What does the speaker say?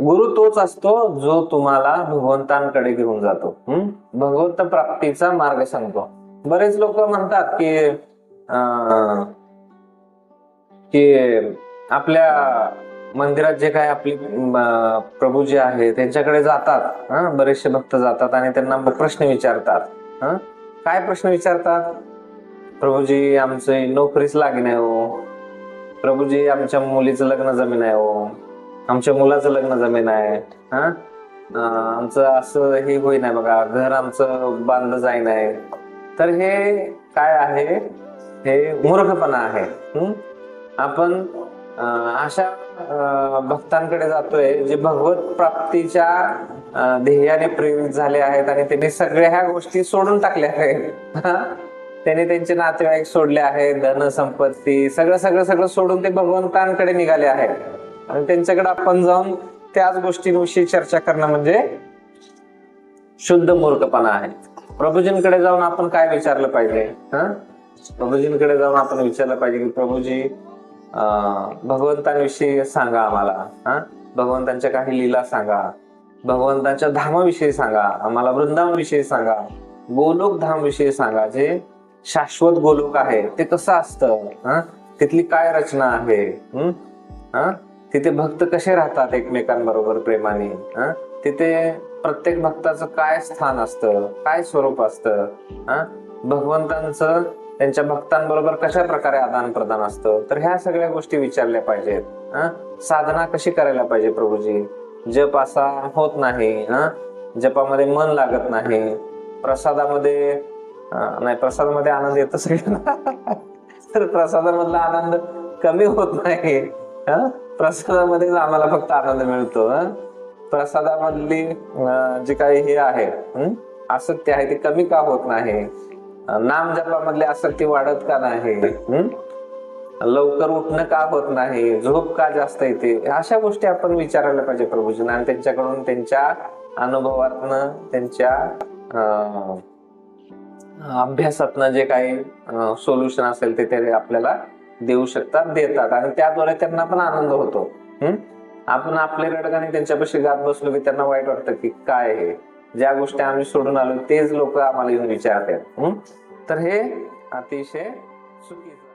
गुरु तोच असतो जो तुम्हाला भगवंतांकडे घेऊन जातो. हम्म? भगवंत प्राप्तीचा मार्ग सांगतो. बरेच लोक म्हणतात की अं, की आपल्या मंदिरात जे काय आपली अं, प्रभू जे आहे त्यांच्याकडे जातात. हा? बरेचसे भक्त जातात आणि त्यांना प्रश्न विचारतात. हा? काय प्रश्न विचारतात? प्रभूजी आमचे नोकरीच लागे नाही हो. प्रभूजी आमच्या मुलीचं लग्न जमीन आहे हो. आमच्या मुलाचं लग्न जमीन आहे. हा? आमचं असं हे होई नाही बघा. घर आमचं बांधलं जाई नाही तर हे काय आहे? हे मूर्खपणा आहे. हम्म? आपण अशा भक्तांकडे जातोय जे भगवत प्राप्तीच्या ध्येयाने प्रेरित झाले आहेत आणि त्यांनी सगळ्या ह्या गोष्टी सोडून टाकल्या आहेत. त्यांनी त्यांचे नातेवाईक सोडले आहेत. धन संपत्ती सगळं सगळं सगळं सोडून ते भगवंतांकडे निघाले आहेत. आणि त्यांच्याकडे आपण जाऊन त्याच गोष्टींविषयी चर्चा करणं म्हणजे शुद्ध मूर्खपणा आहे. प्रभूजींकडे जाऊन आपण काय विचारलं पाहिजे? हा? प्रभूजींकडे जाऊन आपण विचारलं पाहिजे की प्रभूजी भगवंतांविषयी सांगा आम्हाला. हा? भगवंतांच्या काही लीला सांगा. भगवंतांच्या धामाविषयी सांगा. आम्हाला वृंदावनविषयी सांगा. गोलोक धाम विषयी सांगा. जे शाश्वत गोलोक आहे ते कसं असतं? हा? तिथली काय रचना आहे? हम्म? हा? तिथे भक्त कसे राहतात एकमेकांबरोबर प्रेमाने तिथे प्रत्येक भक्ताचं काय स्थान असतं काय स्वरूप असतं भगवंतांचं त्यांच्या भक्तांबरोबर कशा प्रकारे आदान प्रदान असतं? तर ह्या सगळ्या गोष्टी विचारल्या पाहिजेत साधना कशी करायला पाहिजे प्रभूजी? जप असा होत नाही हा? जपामध्ये मन लागत नाही प्रसादामध्ये नाही प्रसादामध्ये आनंद येतो सगळ्यांना. तर प्रसादामधला आनंद कमी होत नाही प्रसादामध्येच आम्हाला फक्त आनंद मिळतो प्रसादामधली जे जी काही हे आहे आसक्ती आहे ती कमी का होत नाही? नाम जपामधली आसक्ती वाढत का नाही? लवकर उठणं का होत नाही? झोप का जास्त येते? अशा गोष्टी आपण विचारायला पाहिजे प्रभूजी. आणि त्यांच्याकडून त्यांच्या अनुभवातनं त्यांच्या अभ्यासातनं जे काही सोल्युशन असेल ते ते आपल्याला देऊ शकतात देतात. आणि त्याद्वारे त्यांना पण आनंद होतो. हम्म? आपण आपले रडगाने त्यांच्यापाशी गात बसलो की त्यांना वाईट वाटतं की काय हे ज्या गोष्टी आम्ही सोडून आलो तेच लोक आम्हाला येऊन विचारतात. तर हे अतिशय चुकीचं.